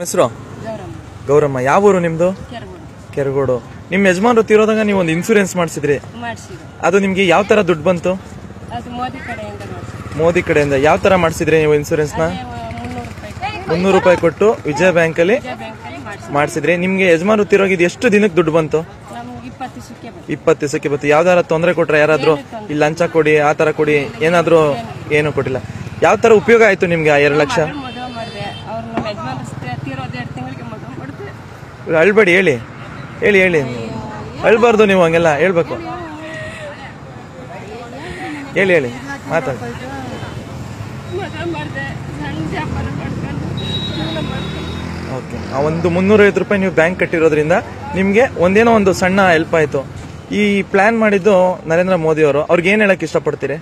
ಹೆಸರು? ಗೌರಮ್ಮ. ಯಾವ ಊರು ನಿಮ್ದು? ಕೆರಗೋಡು. ನಿಮ್ ನಿಮ್ಮ ಯಜಮಾನರು ತೀರೋದಾಗ ನೀವು ಒಂದು ಇನ್ಸೂರೆನ್ಸ್ ಮಾಡಿಸಿದ್ರಿ. ಅದು ನಿಮ್ಗೆ ಯಾವ ತರ ದುಡ್ಡು ಬಂತು? ಮೋದಿ ಕಡೆಯಿಂದ ಯಾವ ತರ ಮಾಡಿಸಿದ್ರಿ ನೀವು ಇನ್ಸೂರೆನ್ಸ್ನ? ಮುನ್ನೂರು ರೂಪಾಯಿ ಕೊಟ್ಟು. ವಿಜಯ ಬ್ಯಾಂಕ್ ಅಲ್ಲಿ ಮಾಡಿಸಿದ್ರು. ನಿಮ್ಗೆ ಯಜಮಾನರು ತಿರೋಗಿದ್ ಎಷ್ಟು ದಿನಕ್ಕೆ ದುಡ್ಡು ಬಂತು? ಇಪ್ಪತ್ತು ದಿವಸಕ್ಕೆ ಬಂತು. ಯಾವ್ದಾರ ತೊಂದರೆ ಕೊಟ್ರೆ ಯಾರಾದ್ರೂ ಇಲ್ಲಿ ಲಂಚ ಕೊಡಿ ಆ ತರ ಕೊಡಿ ಏನಾದ್ರೂ ಏನು ಕೊಟ್ಟಿಲ್ಲ. ಯಾವ ತರ ಉಪಯೋಗ ಆಯ್ತು ನಿಮ್ಗೆ ಆ ಎರಡು ಲಕ್ಷ? ಎರಡು ತಿಂಗಳಿಗೆ ಮದುವೆ ಅಳ್ಬೇಡಿ ಹೇಳಿ. ಹೇಳಿ ಹೇಳಿ. ಅಳ್ಬಾರ್ದು ನೀವು ಹಂಗೆಲ್ಲ ಹೇಳ್ಬೇಕು. ಹೇಳಿ ಹೇಳಿ. ಮಾತಾಡಿ. ಓಕೆ. ಆ ಒಂದು ಮುನ್ನೂರೈವತ್ತು ರೂಪಾಯಿ ನೀವು ಬ್ಯಾಂಕ್ ಕಟ್ಟಿರೋದ್ರಿಂದ ನಿಮಗೆ ಒಂದೇನೋ ಒಂದು ಸಣ್ಣ ಹೆಲ್ಪ್ ಆಯಿತು. ಈ ಪ್ಲ್ಯಾನ್ ಮಾಡಿದ್ದು ನರೇಂದ್ರ ಮೋದಿ ಅವರು. ಅವ್ರಿಗೆ ಏನು ಹೇಳಕ್ಕೆ ಇಷ್ಟಪಡ್ತೀರಿ?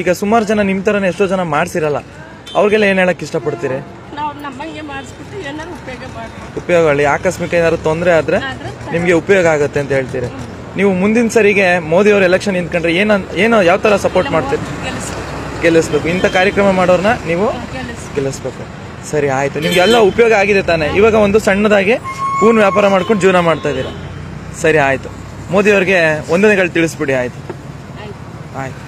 ಈಗ ಸುಮಾರು ಜನ ನಿಮ್ಮ ಥರನೇ ಎಷ್ಟೋ ಜನ ಮಾಡ್ಸಿರಲ್ಲ. ಅವ್ರಿಗೆಲ್ಲ ಏನ್ ಹೇಳಕ್ ಇಷ್ಟಪಡ್ತೀರಿ? ನಾವು ನಮ್ಮಂಗೆ ಮಾಡಿಸ್ಬಿಟ್ಟು ಏನಾದ್ರು ಉಪಯೋಗ ಮಾಡ್ಬೋದು. ಉಪಯೋಗ ಆಗಲಿ. ಆಕಸ್ಮಿಕ ಏನಾದ್ರು ತೊಂದರೆ ಆದ್ರೆ ನಿಮಗೆ ಉಪಯೋಗ ಆಗುತ್ತೆ ಅಂತ ಹೇಳ್ತೀರಿ. ನೀವು ಮುಂದಿನ ಸರಿಗೆ ಮೋದಿ ಅವರು ಎಲೆಕ್ಷನ್ ನಿಂತ್ಕೊಂಡ್ರೆ ಏನ ಏನೋ ಯಾವ ತರ ಸಪೋರ್ಟ್ ಮಾಡ್ತೀರಿ? ಗೆಲ್ಲಿಸ್ಬೇಕು. ಇಂಥ ಕಾರ್ಯಕ್ರಮ ಮಾಡೋರ್ನ ನೀವು ಗೆಲ್ಲಿಸ್ಬೇಕು. ಸರಿ ಆಯ್ತು. ನಿಮ್ಗೆ ಎಲ್ಲ ಉಪಯೋಗ ಆಗಿದೆ ತಾನೆ. ಇವಾಗ ಒಂದು ಸಣ್ಣದಾಗಿ ಹೂನ್ ವ್ಯಾಪಾರ ಮಾಡ್ಕೊಂಡು ಜೀವನ ಮಾಡ್ತಾ ಇದ್ದೀರಾ. ಸರಿ ಆಯ್ತು. ಮೋದಿ ಅವ್ರಿಗೆ ವಂದನೆಗಳು ತಿಳಿಸ್ಬಿಡಿ ಆಯ್ತು. ಆಯ್ತು.